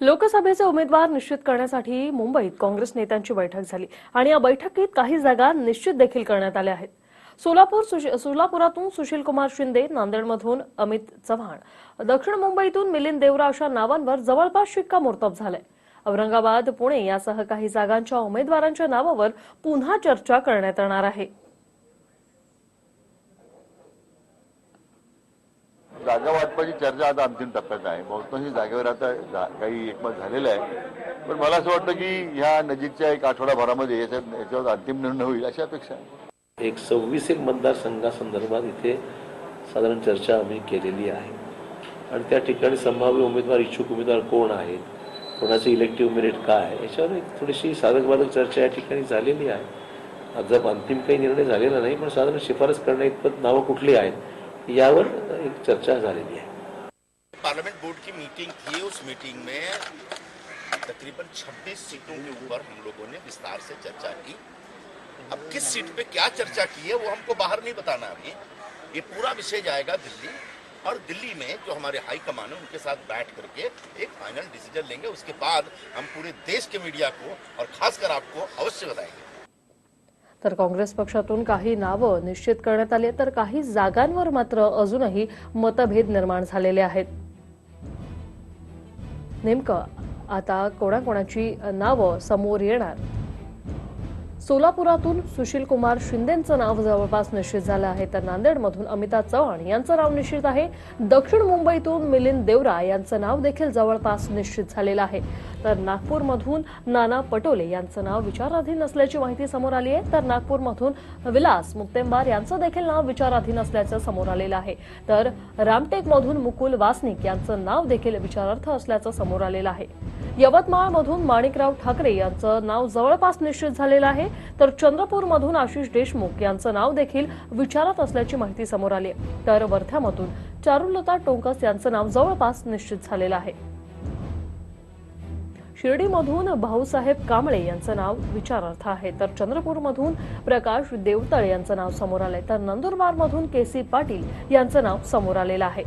लोकसभेचे उमेदवार निश्चित करण्यासाठी मुंबईत काँग्रेस नेत्यांची बैठक झाली आणि या बैठकीत काही जागा निश्चित देखील करण्यात आल्या आहेत. सोलापूर सोलापुरातून सुशील कुमार शिंदे नांदेडमधून अमित चव्हाण दक्षिण मुंबईतून मिलिंद देवरा अशा नावांवर जवळपास शिक्कामोर्तब झालंय. औरंगाबाद पुणे यासह काही जागांच्या उमेदवारांच्या नावावर पुन्हा चर्चा करण्यात येणार आहे. जागा वाटपाची चर्चा आता अंतिम टप्प्यात आहे. बहुतांशी जागेवर आता काही एकमत झालेलं आहे. पण मला असं वाटतं की ह्या नजीकच्या एक आठवडाभरामध्ये याच्यात याच्यावर अंतिम निर्णय होईल अशी अपेक्षा आहे. एक सव्वीस एक मतदारसंघासंदर्भात इथे साधारण चर्चा आम्ही केलेली आहे. आणि त्या ठिकाणी संभाव्य उमेदवार इच्छुक उमेदवार कोण आहेत? कोणाचं इलेक्टिव्ह मेरिट काय आहे? याच्यावर एक थोडीशी साधकबाधक चर्चा या ठिकाणी झालेली आहे. अद्याप अंतिम काही निर्णय झालेला नाही पण साधारण शिफारस करण्या इतपत नावं कुठली आहेत? यावर एक चर्चा झालेली आहे. पार्लियामेंट बोर्ड की मीटिंग थी, उस मीटिंग में तकरीबन 26 सीटों के ऊपर हम लोगों ने विस्तार से चर्चा की। अब किस सीट पे क्या चर्चा की है, वो हमको बाहर नहीं बताना अभी। ये पूरा विषय जाएगा दिल्ली, और दिल्ली में जो हमारे हाई कमान है, उनके साथ बैठ करके एक फाइनल डिसीज़न लेंगे। उसके बाद हम पूरे देश के मीडिया को, और खासकर आपको अवश्य बताएँगे। तर काँग्रेस पक्षातून काही नावं निश्चित करण्यात आली तर काही जागांवर मात्र अजूनही मतभेद निर्माण झालेले आहेत. नेमकं आता कोणाकोणाची नावं समोर येणार? सोलापुरातून सुशील कुमार शिंदेचं नाव जवळपास निश्चित झालं आहे तर नांदेडमधून अमिता चव्हाण यांचं नाव निश्चित आहे. दक्षिण मुंबईतून मिलिंद देवरा यांचं नाव देखील जवळपास निश्चित झालेलं आहे. तर नागपूरमधून नाना पटोले यांचं नाव विचाराधीन असल्याची माहिती समोर आली आहे. तर नागपूरमधून विलास मुक्तेंबार यांचं देखील नाव विचाराधीन असल्याचं समोर आलेलं आहे. तर रामटेकमधून मुकुल वासनिक यांचं नाव देखील विचारार्थ असल्याचं समोर आलेलं आहे. यवतमाळमधून माणिकराव ठाकरे यांचं नाव जवळपास निश्चित झालेलं आहे. तर चंद्रपूरमधून आशिष देशमुख यांचं नाव देखील विचारात असल्याची माहिती समोर आली आहे. तर वर्ध्यामधून चारुलता टोंकस यांचं नाव जवळपास निश्चित झालेलं आहे. शिर्डीमधून भाऊसाहेब कांबळे यांचं नाव विचारार्थ आहे. तर चंद्रपूरमधून प्रकाश देवतळ यांचं नाव समोर आलंय. तर नंदुरबारमधून के सी पाटील यांचं नाव समोर आलेलं आहे.